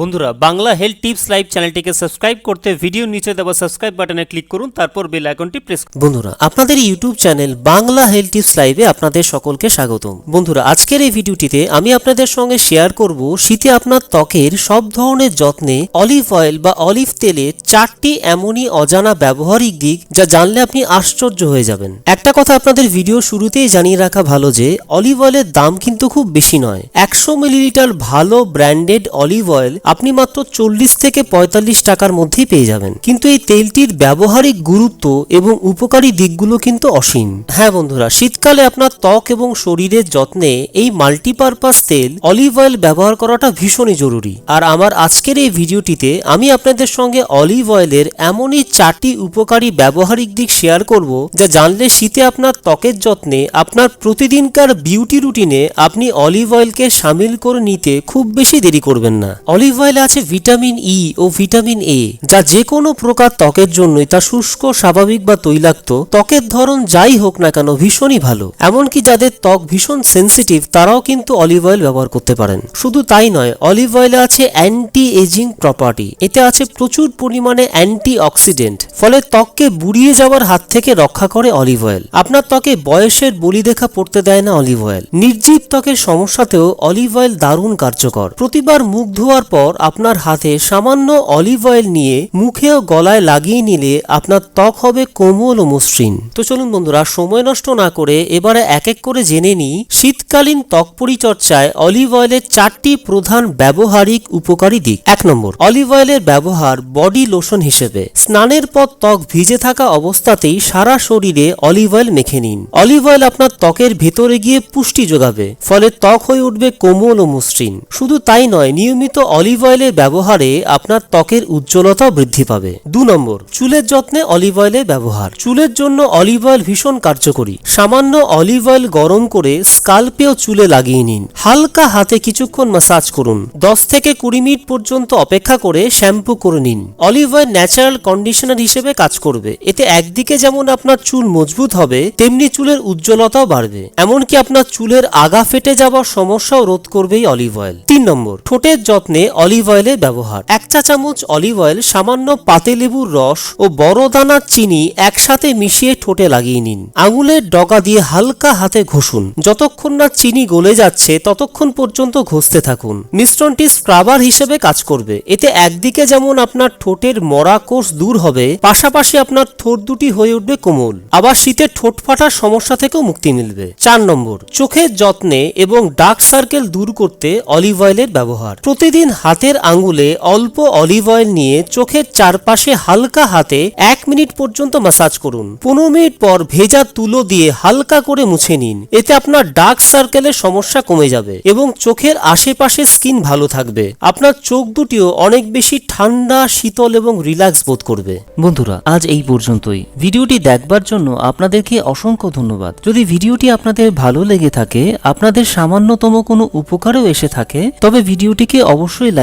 বন্ধুরা, Bangla health tips live চ্যানেলটিকে subscribe করতে ভিডিও নিচে দেওয়া সাবস্ক্রাইব বাটনে ক্লিক করুন, তারপর বেল আইকনটি প্রেস বন্ধুরা, আপনাদের YouTube channel Bangla health tips লাইভে আপনাদের সকলকে স্বাগতম। বন্ধুরা, আজকের এই ভিডিওটিতে আমি আপনাদের সঙ্গে শেয়ার করব শীতে আপনার ত্বকের সব ধরনের যত্নে অলিভ অয়েল বা অলিভ তেলে চারটি এমনই অজানা ব্যবহারিক দিক যা জানলে আপনি আশ্চর্য হয়ে যাবেন। একটা কথা আপনাদের ভিডিও শুরুতেই জানিয়ে রাখা ভালো যে, অলিভ অয়েলের দাম কিন্তু খুব বেশি নয়। একশো মিলিলিটার ভালো ব্র্যান্ডেড অলিভ অয়েল আপনি মাত্র চল্লিশ থেকে পঁয়তাল্লিশ টাকার মধ্যেই পেয়ে যাবেন। কিন্তু এই তেলটির ব্যবহারিক গুরুত্ব এবং উপকারী দিকগুলো কিন্তু অসীম। হ্যাঁ বন্ধুরা, শীতকালে আপনার ত্বক এবং শরীরের যত্নে এই মাল্টিপারপাস তেল, অলিভ অয়েল ব্যবহার করাটা ভীষণই জরুরি। আর আমার আজকের এই ভিডিওটিতে আমি আপনাদের সঙ্গে অলিভ অয়েলের এমনই চারটি উপকারী ব্যবহারিক দিক শেয়ার করব, যা জানলে শীতে আপনার ত্বকের যত্নে, আপনার প্রতিদিনকার বিউটি রুটিনে আপনি অলিভ অয়েলকে সামিল করে নিতে খুব বেশি দেরি করবেন না। অলিভ অয়েলে আছে vitamin E O vitamin A যা যে কোনো প্রকার ত্বকের জন্যই তা শুষ্ক, স্বাভাবিক বা তৈলাক্ত ত্বকের ধরন যাই হোক না কেন ভীষণই ভালো। এমনকি যাদের ত্বক ভীষণ সেন্সিটিভ তারাও কিন্তু অলিভ অয়েল ব্যবহার করতে পারেন। শুধু তাই নয় অলিভ অয়েলে আছে অ্যান্টি এজিং প্রপার্টি এতে আছে প্রচুর পরিমাণে অ্যান্টি অক্সিডেন্ট ফলে ত্বককে বুড়িয়ে যাওয়ার হাত থেকে রক্ষা করে অলিভ অয়েল আপনার ত্বকে বয়সের বলি দেখা পড়তে দেয় না অলিভ অয়েল নির্জীব ত্বকের সমস্যাতেও অলিভ অয়েল দারুণ কার্যকর। প্রতিবার মুখ ধোয়ার পর আপনার হাতে সামান্য অলিভ অয়েল নিয়ে মুখে ও গলায় লাগিয়ে নিলে আপনার ত্বক হবে কোমল ও মসৃণ। তো চলুন বন্ধুরা, সময় নষ্ট না করে এবারে এক এক করে জেনে নিই শীতকালীন ত্বক পরিচর্যায় অলিভ অয়েলের চারটি প্রধান ব্যবহারিক উপকারী দিক। এক নম্বর, অলিভ অয়েলের ব্যবহার বডি লোশন হিসেবে। স্নানের পর ত্বক ভিজে থাকা অবস্থাতেই সারা শরীরে অলিভ অয়েল মেখে নিন। অলিভ অয়েল আপনার ত্বকের ভেতরে গিয়ে পুষ্টি যোগাবে, ফলে ত্বক হয়ে উঠবে কোমল ও মসৃণ। শুধু তাই নয়, নিয়মিত অলিভ অয়েলের ব্যবহারে আপনার ত্বকের উজ্জ্বলতাও বৃদ্ধি পাবে। দু নম্বর, চুলের যত্নে অলিভ অয়েলের ব্যবহার। চুলের জন্য অলিভ অয়েল ভীষণ কার্যকরী। সামান্য অলিভ অয়েল গরম করে স্কাল্পেও চুলে লাগিয়ে নিন। হালকা হাতে কিছুক্ষণ মাসাজ করুন। দশ থেকে কুড়ি মিনিট পর্যন্ত অপেক্ষা করে শ্যাম্পু করে নিন। অলিভ অয়েল ন্যাচারাল কন্ডিশনার হিসেবে কাজ করবে। এতে একদিকে যেমন আপনার চুল মজবুত হবে, তেমনি চুলের উজ্জ্বলতাও বাড়বে। এমনকি আপনার চুলের আগা ফেটে যাওয়ার সমস্যাও রোধ করবে এই অলিভ অয়েল। তিন নম্বর, ঠোঁটের যত্নে অলিভ অয়েলের ব্যবহার। এক চা চামচ অলিভ অয়েল সামান্য পাতিলেবুর রস ও বড় দানার চিনি একসাথে মিশিয়ে ঠোঁটে লাগিয়ে নিন। আঙুলের ডগা দিয়ে হালকা হাতে ঘষুন। যতক্ষণ না চিনি গলে যাচ্ছে, ততক্ষণ পর্যন্ত ঘষতে থাকুন। মিশ্রণটি স্ক্রাবার হিসেবে কাজ করবে। এতে একদিকে যেমন আপনার ঠোঁটের মরা কোষ দূর হবে, পাশাপাশি আপনার ঠোঁট দুটি হয়ে উঠবে কোমল। আবার শীতে ঠোঁট ফাটার সমস্যা থেকেও মুক্তি মিলবে। চার নম্বর, চোখের যত্নে এবং ডার্ক সার্কেল দূর করতে অলিভ অয়েলের ব্যবহার। প্রতিদিন হাতের আঙ্গুলে অল্প অলিভ অয়েল নিয়ে চোখের চারপাশে হালকা হাতে এক মিনিট পর্যন্ত মাসাজ করুন। পনেরো মিনিট পর ভেজা তুলো দিয়ে হালকা করে মুছে নিন। এতে আপনার ডার্ক সার্কেলের সমস্যা কমে যাবে এবং চোখের আশেপাশে স্কিন ভালো থাকবে। আপনার চোখ দুটিও অনেক বেশি ঠান্ডা, শীতল এবং রিল্যাক্স বোধ করবে। বন্ধুরা, আজ এই পর্যন্তই। ভিডিওটি দেখবার জন্য আপনাদেরকে অসংখ্য ধন্যবাদ। যদি ভিডিওটি আপনাদের ভালো লেগে থাকে, আপনাদের সামান্যতম কোনো উপকারেও এসে থাকে, তবে ভিডিওটিকে অবশ্যই লাইক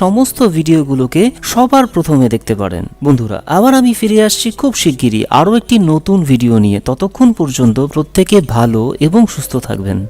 সমস্ত ভিডিওগুলোকে সবার প্রথমে দেখতে পারেন। বন্ধুরা, আবার আমি ফিরে আসছি খুব শিগগিরই আরও একটি নতুন ভিডিও নিয়ে। ততক্ষণ পর্যন্ত প্রত্যেকে ভালো এবং সুস্থ থাকবেন।